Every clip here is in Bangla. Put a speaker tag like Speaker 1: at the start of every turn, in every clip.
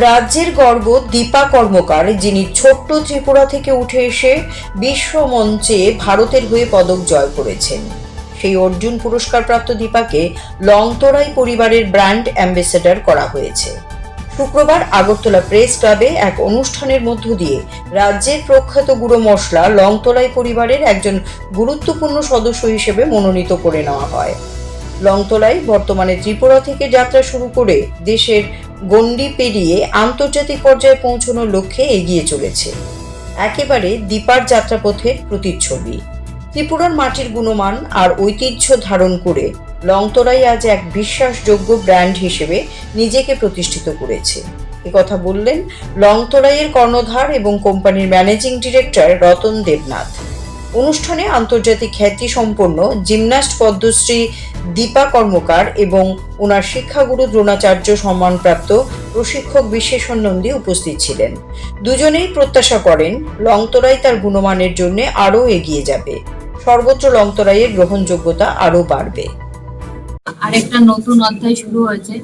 Speaker 1: রাজ্যের গর্ব দীপা কর্মকার, যিনি ছোট্ট ত্রিপুরা থেকে উঠে এসে বিশ্ব মঞ্চে ভারতের হয়ে পদক জয় করেছেন। সেই অর্জুন পুরস্কারপ্রাপ্ত দীপাকে লংতরাই পরিবারের ব্র্যান্ড অ্যাম্বাসেডর করা হয়েছে। শুক্রবার আগরতলা প্রেস ক্লাবে এক অনুষ্ঠানের মধ্য দিয়ে রাজ্যের প্রখ্যাত গুঁড়ো মশলা লংতরাই পরিবারের একজন গুরুত্বপূর্ণ সদস্য হিসেবে মনোনীত করে নেওয়া হয়। লংতলাই বর্তমানে ত্রিপুরা থেকে যাত্রা শুরু করে দেশের গণ্ডি পেরিয়ে আন্তর্জাতিক পর্যায়ে পৌঁছানোর লক্ষ্যে এগিয়ে চলেছে। একেবারে দীপার যাত্রাপথের প্রতিচ্ছবি। ত্রিপুরার মাটির গুণমান আর ঐতিহ্য ধারণ করে লংতরাই আজ এক বিশ্বাসযোগ্য ব্র্যান্ড হিসেবে নিজেকে প্রতিষ্ঠিত করেছে। কথা বললেন লংতরাইয়ের কর্ণধার এবং কোম্পানির ম্যানেজিং ডিরেক্টর রতন দেবনাথ। অনুষ্ঠানে আন্তর্জাতিক খ্যাতি সম্পন্ন জিমন্যাস্ট পদ্মশ্রী দীপা কর্মকার এবং ওনার শিক্ষাগুরু দ্রোণাচার্য সম্মানপ্রাপ্ত প্রশিক্ষক বিশ্বেশ্বর নন্দী উপস্থিত ছিলেন। দুজনেই প্রত্যাশা করেন লংতরাই তার গুণমানের জন্য আরও এগিয়ে যাবে। সর্বোচ্চ লংতরাইয়ের গ্রহণযোগ্যতা আরও বাড়বে।
Speaker 2: আরেকটা নতুন অধ্যায় শুরু হয়েছে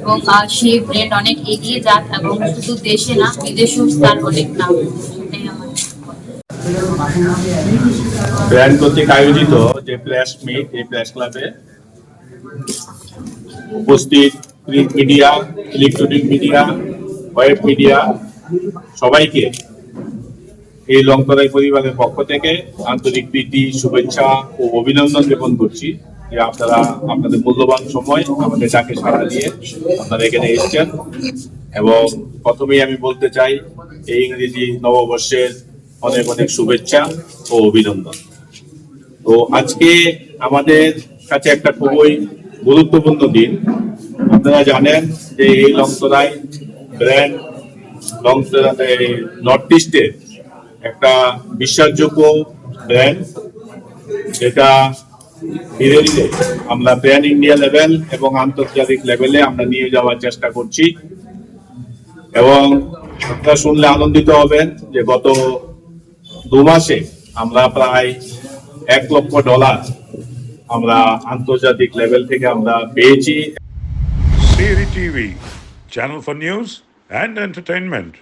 Speaker 2: এবং সেই ব্র্যান্ড অনেক এগিয়ে যাক এবং শুধু দেশে না, বিদেশেও তার অনেক নাম।
Speaker 3: ব্র্যান্ড কর্তৃক আয়োজিত যে প্লেস মিট এই প্লেস ক্লাবে উপস্থিত print media electronic media web media সবাইকে এই লংতরাই পরিবারের পক্ষ থেকে আন্তরিক প্রীতি, শুভেচ্ছা ও অভিনন্দন জ্ঞাপন করছি যে আপনারা, আপনাদের মূল্যবান সময় আমাদের ডাকে সাড়া দিয়ে আপনারা এখানে এসেছেন। এবং প্রথমেই আমি বলতে চাই, এই ইংরেজি নববর্ষের অনেক অনেক শুভেচ্ছা ও অভিনন্দন। তো আজকে আমাদের কাছে একটা খুবই গুরুত্বপূর্ণ দিন। আপনারা জানেন যে এই লংতরাই ব্র্যান্ড লংতরা নর্থ ইস্টের একটা বিশ্বাসযোগ্য ব্র্যান্ড যেটা ধীরে ধীরে আমরা প্যান ইন্ডিয়া লেভেল এবং আন্তর্জাতিক লেভেলে আমরা নিয়ে যাওয়ার চেষ্টা করছি। এবং আপনারা শুনলে আনন্দিত হবেন যে গত দু মাসে আমরা প্রায় এক লক্ষ ডলার আমরা আন্তর্জাতিক লেভেল থেকে আমরা পেয়েছি
Speaker 4: Siri TV, channel for news and entertainment.